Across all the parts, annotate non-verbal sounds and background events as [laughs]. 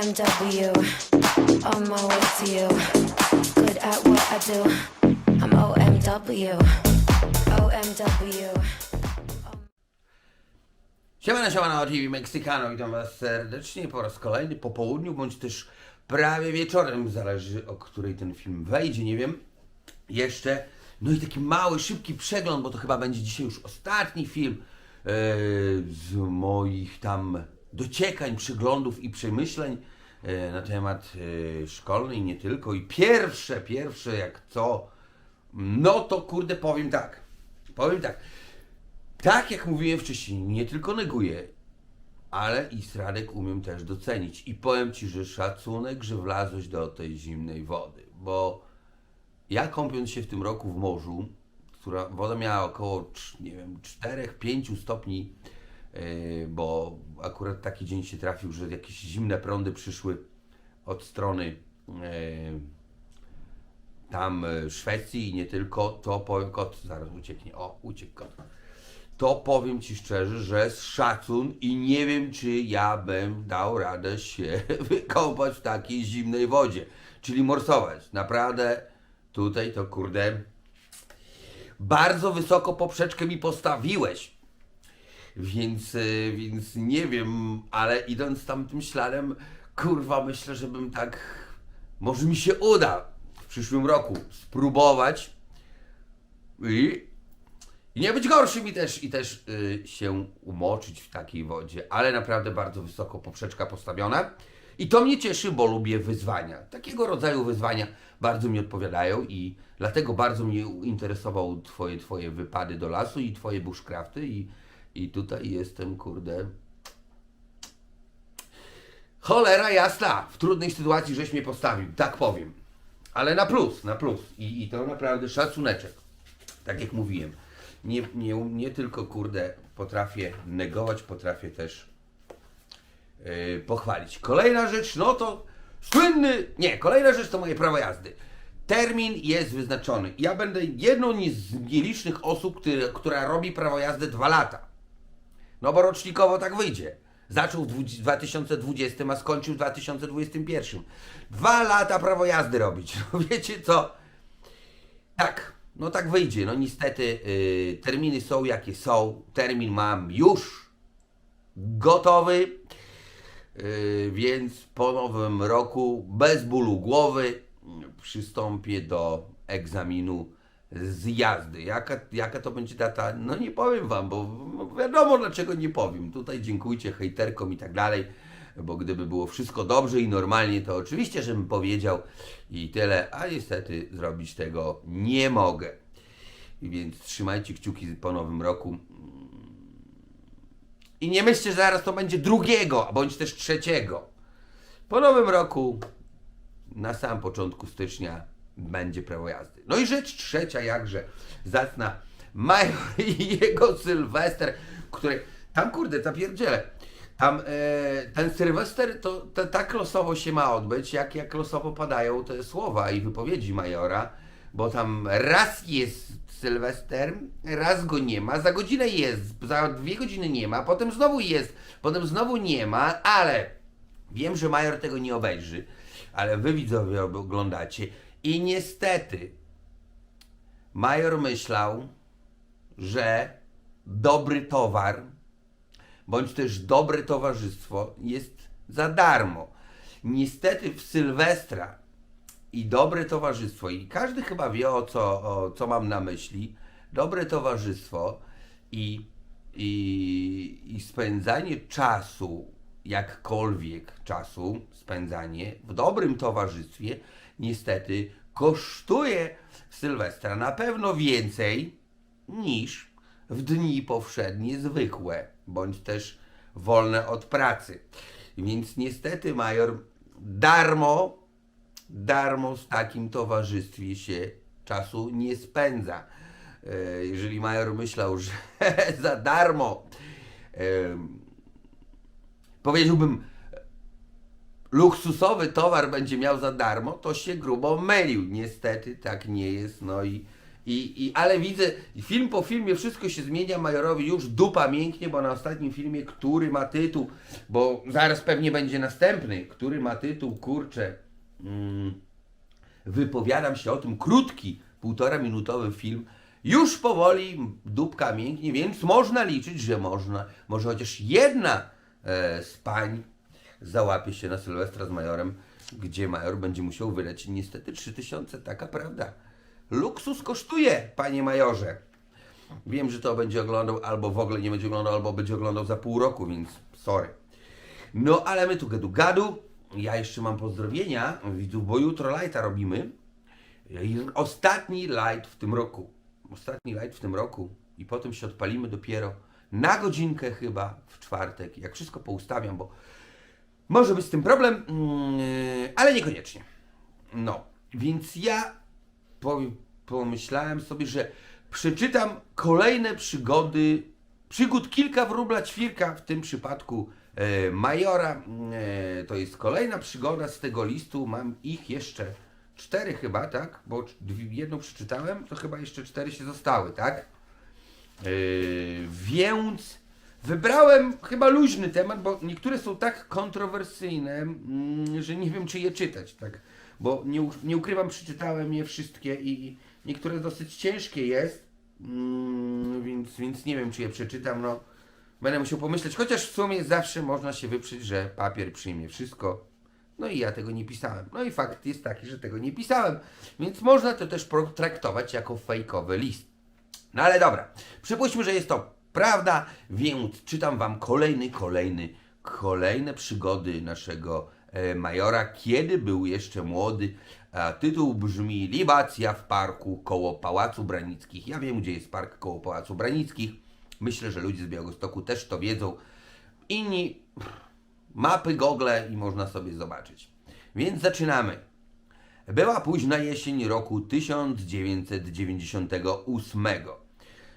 OMW, on my way to you. Good at what I do. I'm OMW, OMW. Siemano, siemano, TV Meksykano, witam Was serdecznie po raz kolejny po południu, bądź też prawie wieczorem, zależy o której ten film wejdzie, nie wiem, jeszcze. No i taki mały, szybki przegląd, bo to chyba będzie dzisiaj już ostatni film e, z moich tam dociekań, przeglądów i przemyśleń e, na temat e, szkolny i nie tylko. I pierwsze, pierwsze jak co, no to kurde powiem tak, powiem tak. Tak jak mówiłem wcześniej, nie tylko neguję, ale i Stradek umiem też docenić. I powiem Ci, że szacunek, że wlazłeś do tej zimnej wody, bo ja kąpiąc się w tym roku w morzu, która woda miała około, nie wiem, 4-5 stopni, bo akurat taki dzień się trafił, że jakieś zimne prądy przyszły od strony yy, tam yy, Szwecji i nie tylko, to powiem, kot zaraz ucieknie, o, uciekł kot to powiem Ci szczerze, że szacun i nie wiem, czy ja bym dał radę się [laughs] wykąpać w takiej zimnej wodzie, czyli morsować. Naprawdę tutaj to kurde bardzo wysoko poprzeczkę mi postawiłeś. Więc, y, więc nie wiem, ale idąc tamtym śladem, kurwa, myślę, że bym tak, może mi się uda w przyszłym roku spróbować i i nie być gorszym i też, i też y, się umoczyć w takiej wodzie, ale naprawdę bardzo wysoko poprzeczka postawiona. I to mnie cieszy, bo lubię wyzwania. Takiego rodzaju wyzwania bardzo mi odpowiadają i dlatego bardzo mnie interesował twoje, twoje wypady do lasu i twoje bushcrafty i, i tutaj jestem, kurde... Cholera jasna, w trudnej sytuacji żeś mnie postawił, tak powiem. Ale na plus, na plus. I, i to naprawdę szacuneczek. Tak jak mówiłem. Nie, nie, nie tylko, kurde, potrafię negować, potrafię też yy, pochwalić. Kolejna rzecz, no to słynny, nie, kolejna rzecz to moje prawo jazdy. Termin jest wyznaczony. Ja będę jedną z nielicznych osób, który, która robi prawo jazdy dwa lata. No bo rocznikowo tak wyjdzie. Zaczął w dwu- 2020, a skończył w 2021. Dwa lata prawo jazdy robić. [laughs] No wiecie co? Tak, no tak wyjdzie. No niestety y, terminy są jakie są. Termin mam już gotowy, y, więc po nowym roku bez bólu głowy przystąpię do egzaminu z jazdy. Jaka, jaka to będzie data? No nie powiem wam, bo wiadomo dlaczego nie powiem. Tutaj dziękujcie hejterkom i tak dalej, bo gdyby było wszystko dobrze i normalnie, to oczywiście, żebym powiedział i tyle, a niestety zrobić tego nie mogę. Więc trzymajcie kciuki po nowym roku. I nie myślcie, że zaraz to będzie drugiego, bądź też trzeciego. Po nowym roku, na sam początku stycznia, będzie prawo jazdy. No i rzecz trzecia, jakże zacna, Major i jego Sylwester, który, tam kurde, zapierdzielę, tam e, ten Sylwester to, to tak losowo się ma odbyć, jak, jak losowo padają te słowa i wypowiedzi Majora, bo tam raz jest Sylwester, raz go nie ma, za godzinę jest, za dwie godziny nie ma, potem znowu jest, potem znowu nie ma, ale wiem, że Major tego nie obejrzy, ale wy widzowie oglądacie i niestety Major myślał, że dobry towar bądź też dobre towarzystwo jest za darmo. Niestety w Sylwestra i dobre towarzystwo, i każdy chyba wie o co, o co mam na myśli, dobre towarzystwo i, i, i spędzanie czasu, jakkolwiek czasu, spędzanie w dobrym towarzystwie, niestety kosztuje Sylwestra na pewno więcej niż w dni powszednie zwykłe, bądź też wolne od pracy. Więc niestety major darmo, darmo w takim towarzystwie się czasu nie spędza. E, Jeżeli major myślał, że [laughs] za darmo powiedziałbym luksusowy towar będzie miał za darmo, to się grubo mylił. Niestety tak nie jest. No i, I, i, ale widzę, film po filmie wszystko się zmienia, Majorowi już dupa mięknie, bo na ostatnim filmie, który ma tytuł, bo zaraz pewnie będzie następny, który ma tytuł, kurczę, mm, wypowiadam się o tym, krótki, półtora minutowy film, już powoli dupka mięknie, więc można liczyć, że można, może chociaż jedna e, z pań załapie się na Sylwestra z Majorem, gdzie Major będzie musiał wydać niestety 3000, taka prawda. Luksus kosztuje, panie Majorze. Wiem, że to będzie oglądał, albo w ogóle nie będzie oglądał, albo będzie oglądał za pół roku, więc sorry. No, ale my tu gadu gadu. Ja jeszcze mam pozdrowienia widzów, bo jutro lighta robimy. Ostatni light w tym roku. Ostatni light w tym roku. I potem się odpalimy dopiero na godzinkę chyba w czwartek. Jak wszystko poustawiam, bo może być z tym problem, mm, ale niekoniecznie. No, więc ja po, pomyślałem sobie, że przeczytam kolejne przygody, przygód kilka wróbla ćwirka, w tym przypadku e, Majora. E, to jest kolejna przygoda z tego listu. Mam ich jeszcze cztery chyba, tak? Bo jedną przeczytałem, to chyba jeszcze cztery się zostały, tak? Yy, więc wybrałem chyba luźny temat, bo niektóre są tak kontrowersyjne, mm, że nie wiem, czy je czytać, tak? Bo nie, nie ukrywam, przeczytałem je wszystkie i niektóre dosyć ciężkie jest, mm, więc, więc nie wiem, czy je przeczytam, no. Będę musiał pomyśleć, chociaż w sumie zawsze można się wyprzeć, że papier przyjmie wszystko. No i ja tego nie pisałem. No i fakt jest taki, że tego nie pisałem. Więc można to też potraktować jako fejkowy list. No ale dobra, przypuśćmy, że jest to prawda, więc czytam wam kolejny, kolejny, kolejne przygody naszego e, majora, kiedy był jeszcze młody. Tytuł brzmi Libacja w parku koło Pałacu Branickich. Ja wiem, gdzie jest park koło Pałacu Branickich. Myślę, że ludzie z Białegostoku też to wiedzą. Inni mapy Google i można sobie zobaczyć. Więc zaczynamy. Była późna jesień roku 1998.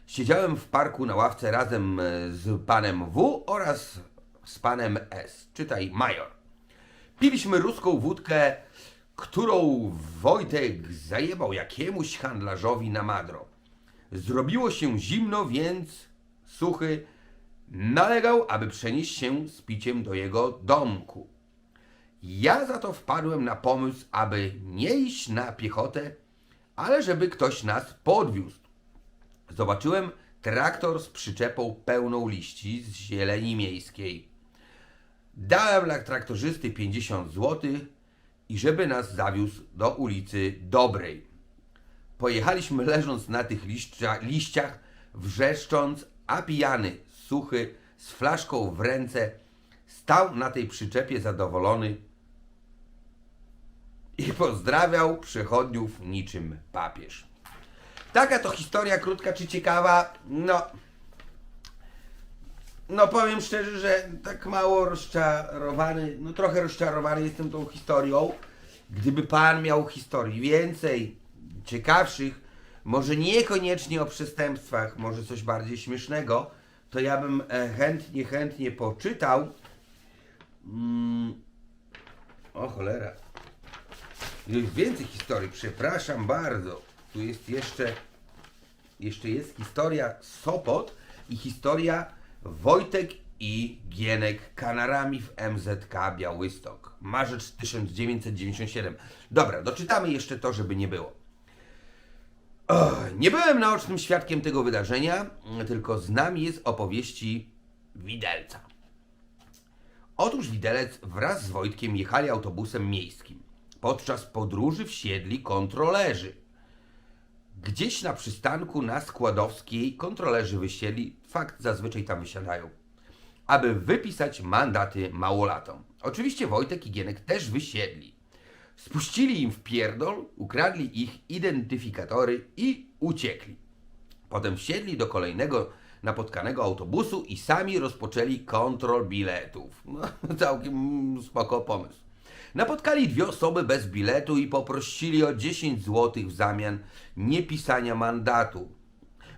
Siedziałem w parku na ławce razem e, z panem W oraz z panem S, czytaj Major. Piliśmy ruską wódkę, którą Wojtek zajebał jakiemuś handlarzowi na madro. Zrobiło się zimno, więc suchy nalegał, aby przenieść się z piciem do jego domku. Ja za to wpadłem na pomysł, aby nie iść na piechotę, ale żeby ktoś nas podwiózł. Zobaczyłem traktor z przyczepą pełną liści z zieleni miejskiej. Dałem dla traktorzysty 50 zł i żeby nas zawiózł do ulicy Dobrej. Pojechaliśmy leżąc na tych liścia, liściach, wrzeszcząc, a pijany, suchy, z flaszką w ręce, stał na tej przyczepie zadowolony i pozdrawiał przechodniów niczym papież. Taka to historia krótka czy ciekawa? No. No powiem szczerze, że tak mało rozczarowany, no trochę rozczarowany jestem tą historią. Gdyby pan miał historii więcej, ciekawszych, może niekoniecznie o przestępstwach, może coś bardziej śmiesznego, to ja bym e, chętnie, chętnie poczytał. Mm. O cholera. Jest więcej historii, przepraszam bardzo. Tu jest jeszcze, jeszcze jest historia Sopot i historia Wojtek i Gienek kanarami w MZK Białystok. Marzec 1997. Dobra, doczytamy jeszcze to, żeby nie było. Nie byłem naocznym świadkiem tego wydarzenia, tylko z nami jest opowieści Widelca. Otóż Widelec wraz z Wojtkiem jechali autobusem miejskim. Podczas podróży wsiedli kontrolerzy. Gdzieś na przystanku na Składowskiej kontrolerzy wysiedli, fakt zazwyczaj tam wysiadają, aby wypisać mandaty małolatom. Oczywiście Wojtek i Gienek też wysiedli. Spuścili im w pierdol, ukradli ich identyfikatory i uciekli. Potem wsiedli do kolejnego napotkanego autobusu i sami rozpoczęli kontrol biletów. No, [laughs] całkiem spoko pomysł. Napotkali dwie osoby bez biletu i poprosili o 10 zł w zamian niepisania mandatu.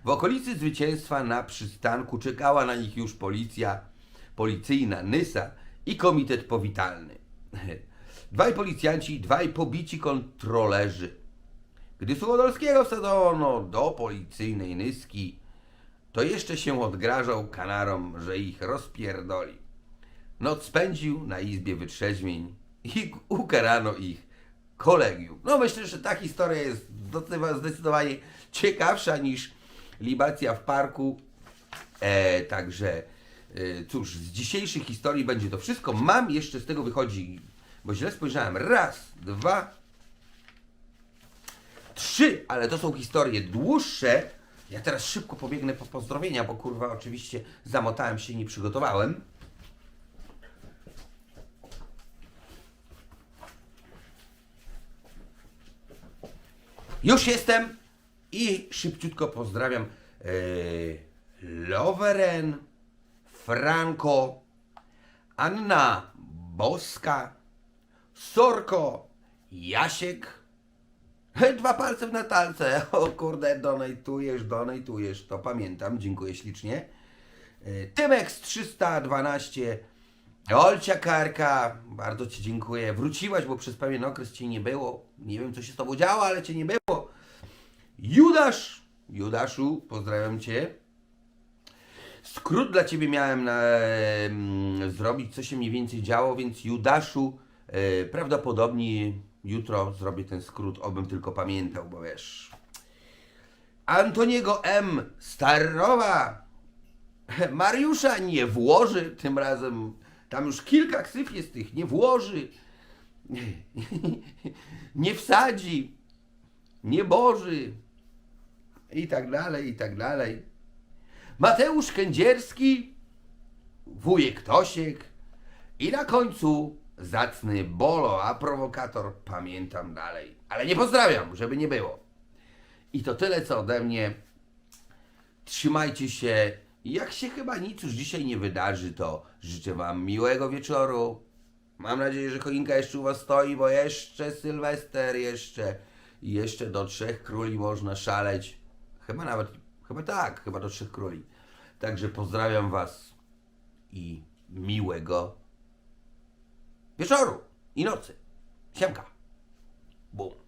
W okolicy zwycięstwa na przystanku czekała na nich już policja, policyjna Nysa i komitet powitalny. [laughs] Dwaj policjanci, dwaj pobici kontrolerzy. Gdy Suchodolskiego wsadzono do policyjnej nyski, to jeszcze się odgrażał kanarom, że ich rozpierdoli. Noc spędził na izbie wytrzeźwień i ukarano ich kolegium. No myślę, że ta historia jest zdecydowa- zdecydowanie ciekawsza niż libacja w parku. E, także e, cóż, z dzisiejszych historii będzie to wszystko. Mam jeszcze z tego wychodzi, bo źle spojrzałem. Raz, dwa, trzy, ale to są historie dłuższe. Ja teraz szybko pobiegnę po pozdrowienia, bo kurwa oczywiście zamotałem się i nie przygotowałem. Już jestem i szybciutko pozdrawiam e, Loveren, Franco, Anna Boska, Sorko, Jasiek. Dwa palce w natalce. O kurde, donajtujesz, donajtujesz. To pamiętam, dziękuję ślicznie. E, Tymex 312, Olcia Karka, bardzo Ci dziękuję. Wróciłaś, bo przez pewien okres Cię nie było. Nie wiem, co się z Tobą działo, ale Cię nie było. Judasz, Judaszu, pozdrawiam Cię. Skrót dla Ciebie miałem na, em, zrobić, co się mniej więcej działo, więc Judaszu, e, prawdopodobnie jutro zrobię ten skrót, obym tylko pamiętał, bo wiesz. Antoniego M. Starowa, [laughs] Mariusza nie włoży tym razem. Tam już kilka ksyw jest tych. Nie włoży. [laughs] Nie wsadzi. Nie boży. I tak dalej, i tak dalej. Mateusz Kędzierski, wujek Tosiek i na końcu zacny Bolo, a prowokator pamiętam dalej. Ale nie pozdrawiam, żeby nie było. I to tyle co ode mnie. Trzymajcie się. Jak się chyba nic już dzisiaj nie wydarzy, to życzę Wam miłego wieczoru. Mam nadzieję, że choinka jeszcze u Was stoi, bo jeszcze Sylwester, jeszcze, jeszcze do Trzech Króli można szaleć. Chyba nawet, chyba tak, chyba do Trzech Króli. Także pozdrawiam Was i miłego wieczoru i nocy. Siemka. Bum.